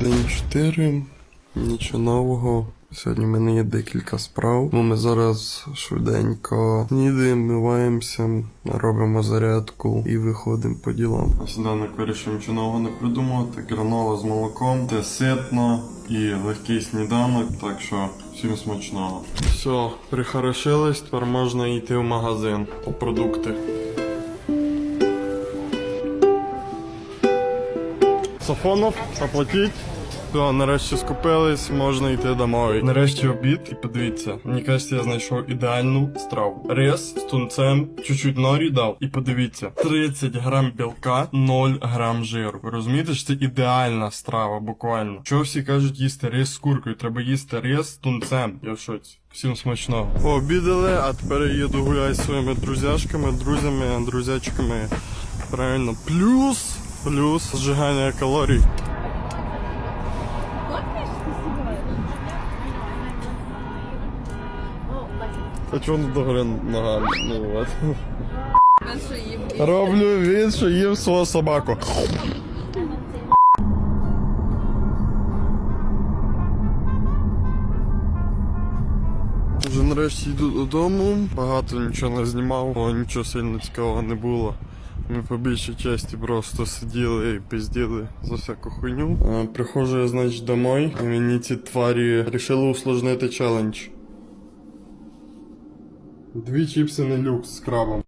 День 4, нічого нового. Сьогодні в мене є декілька справ. Ну, ми зараз швиденько снідаємо, миваємося, робимо зарядку і виходимо по ділам. Сніданок вирішив нічого нового не придумувати. Гранола з молоком, це ситно і легкий сніданок, так що всім смачного. Все, прихорошились, тепер можна йти в магазин по продукти. Сафонов, оплатіть. Все, нарешті скупились, можна йти домой. Нарешті обід, і подивіться, мені кажеться, я знайшов ідеальну страву. Рис з тунцем, чуть-чуть норі дав. І подивіться, 30 грам білка, 0 грам жиру. Розумієте, що це ідеальна страва, буквально. Чого всі кажуть їсти рис з куркою? Треба їсти рис з тунцем. Я в шоці. Всім смачного. Пообідали, а тепер я їду гуляти зі своїми друзяшками, друзями, друзячками. Правильно, плюс, плюс зжигання калорій. А чого не догори ногами? Ну от. Роблю від, що їм свого собаку. Вже нарешті йду додому, багато нічого не знімав, нічого сильно цікавого не було. Ми по більшій часті просто сиділи і пизділи за всяку хуйню. А, Приходжу я, значить, домой, і мені ці тварі рішили усложнити челендж. Дві чіпси на люкс з крабом.